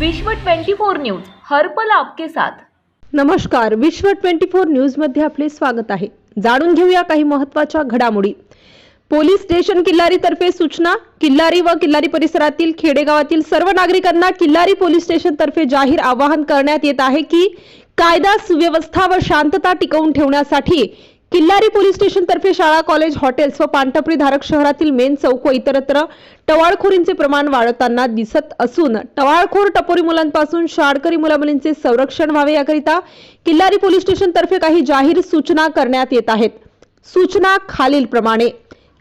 विश्व 24 न्यूज हर्पल आपके साथ. नमस्कार विश्व 24 न्यूजमध्ये आपले स्वागत आहे. जाणून घेऊया काही महत्त्वाच्या घडामोडी. पोलीस स्टेशन किल्लारी तर्फे सूचना किल्लारी व किल्लारी परिसरातील खेडेगावातील सर्व नागरिकांना किल्लारी पोलीस स्टेशन तर्फे जाहीर आवाहन करण्यात येत आहे की कायदा सुव्यवस्था व शांतता टिकवून ठेवण्यासाठी किल्लारी पोलीस स्टेशनतर्फे शाळा कॉलेज हॉटेल्स व पानटपरी धारक शहरातील मेन चौक व इतरत्र टवाळखोरींचे प्रमाण वाढताना दिसत असून टवाळखोर टपोरी मुलांपासून शाळकरी मुलामुलींचे संरक्षण व्हावे याकरिता किल्लारी पोलीस स्टेशनतर्फे काही जाहीर सूचना करण्यात येत आहेत. सूचना खालीलप्रमाणे.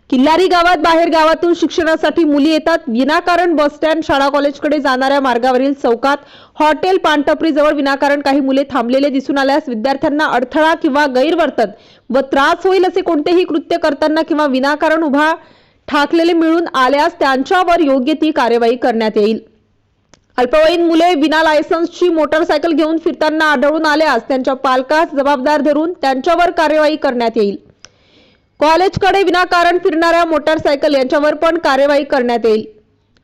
किल्लारी गावात बाहेर गावातून शिक्षणासाठी मुली येतात. विनाकारण बस स्टँड शाळा कॉलेजकडे जाणाऱ्या मार्गावरील चौकात हॉटेल पानटपरीजवळ विनाकारण काही मुले थांबलेले दिसून आल्यास विद्यार्थ्यांना अडथळा किंवा गैरवर्तन व त्रास होईल असे कोणतेही कृत्य करताना किंवा विनाकारण उभा ठाकलेले मिळून आल्यास त्यांच्यावर योग्य ती कार्यवाही करण्यात येईल. अल्पवयीन मुले विना लायसन्सची मोटरसायकल घेऊन फिरताना आढळून आल्यास त्यांच्या पालकास जबाबदार धरून त्यांच्यावर कार्यवाही करण्यात येईल. कॉलेजकडे विनाकारण फिरणाऱ्या मोटारसायकल यांच्यावर पण कार्यवाही करण्यात येईल.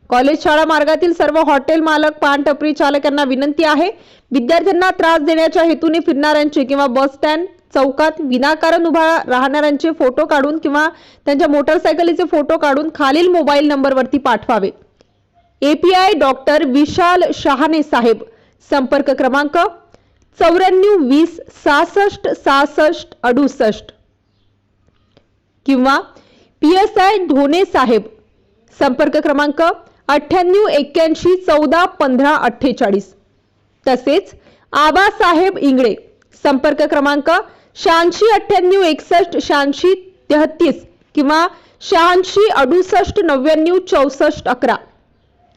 कॉलेज शाळा मार्गातील सर्व हॉटेल मालक पानटपरी चालक यांना विनंती आहे विद्यार्थ्यांना त्रास देण्याच्या हेतूने फिरणाऱ्यांचे किंवा बस स्टँड चौकात विनाकारण उभा राहणाऱ्यांचे फोटो काढून किंवा त्यांच्या मोटरसायकलीचे फोटो काढून खालील मोबाईल नंबरवरती पाठवावे. एपीआय डॉक्टर विशाल शहाणे साहेब संपर्क क्रमांक चौऱ्याण्णव वीस सहासष्ट सहासष्ट अडुसष्ट. किंवा पी एस आय ढोणे साहेब संपर्क क्रमांक अठ्ठ्याण्णव एक्क्याऐंशी चौदा पंधरा अठ्ठेचाळीस. तसेच आबासाहेब इंगळे संपर्क क्रमांक शहाऐंशी अठ्ठ्याण्णव एकसष्ट शहाऐंशी तेहतीस किंवा शहाऐंशी अडुसष्ट नव्याण्णव चौसष्ट अकरा.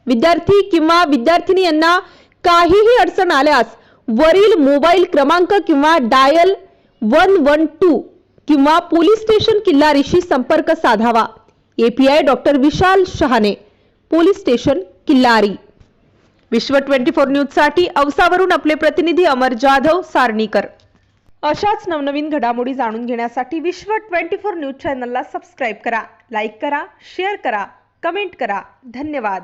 विद्यार्थी किंवा विद्यार्थिनी यांना काहीही अडचण आल्यास वरील मोबाईल क्रमांक किंवा डायल वन वन टू किंवा पोलीस स्टेशन किल्लारीशी संपर्क साधावा. API doctor Vishal Shahane police station Killari. Vishwa twenty four न्यूजसाठी अवसावरून औसावरून आपले प्रतिनिधी अमर जाधव सारणीकर. अशाच नवनवीन घडामोडी जाणून घेण्यासाठी विश्व ट्वेंटी फोर न्यूज चॅनलला सबस्क्राईब करा लाईक करा शेअर करा कमेंट करा. धन्यवाद.